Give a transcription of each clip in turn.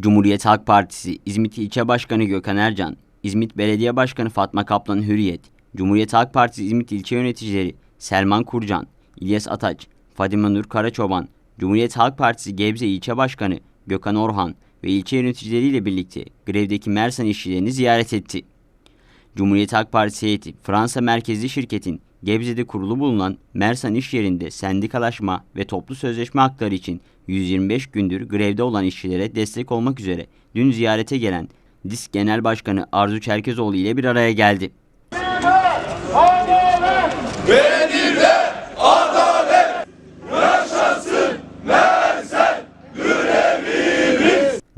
Cumhuriyet Halk Partisi İzmit İlçe Başkanı Gökhan Ercan, İzmit Belediye Başkanı Fatma Kaplan Hürriyet, Cumhuriyet Halk Partisi İzmit İlçe Yöneticileri Selman Kurcan, İlyas Ataç, Fadime Nur Karaçoban, Cumhuriyet Halk Partisi Gebze İlçe Başkanı Gökhan Orhan ve ilçe yöneticileriyle birlikte grevdeki Mersan işçilerini ziyaret etti. Cumhuriyet Halk Partisi heyeti Fransa merkezli şirketin Gebze'de kurulu bulunan Mersan iş yerinde sendikalaşma ve toplu sözleşme hakları için 125 gündür grevde olan işçilere destek olmak üzere dün ziyarete gelen DİSK Genel Başkanı Arzu Çerkezoğlu ile bir araya geldi.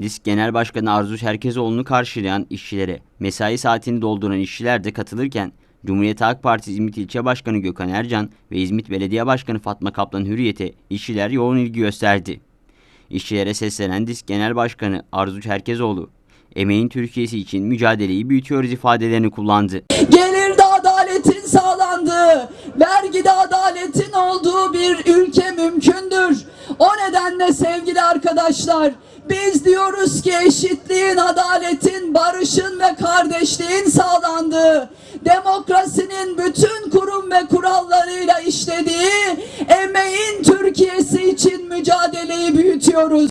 DİSK Genel Başkanı Arzu Çerkezoğlu'nu karşılayan işçilere mesai saatini dolduran işçiler de katılırken Cumhuriyet Halk Partisi İzmit İlçe Başkanı Gökhan Ercan ve İzmit Belediye Başkanı Fatma Kaplan Hürriyet'e işçiler yoğun ilgi gösterdi. İşçilere seslenen DİSK Genel Başkanı Arzu Çerkezoğlu, emeğin Türkiye'si için mücadeleyi büyütüyoruz ifadelerini kullandı. Gelirde adaletin sağlandığı, vergide adaletin olduğu bir ülke mümkündür. O nedenle sevgili arkadaşlar, biz diyoruz ki eşitliğin, adaletin, barışın ve kardeşliğin sağlandığı, demokrasinin bütün kurum ve kurallarıyla işlediği emeğin Türkiye'si için mücadeleyi büyütüyoruz.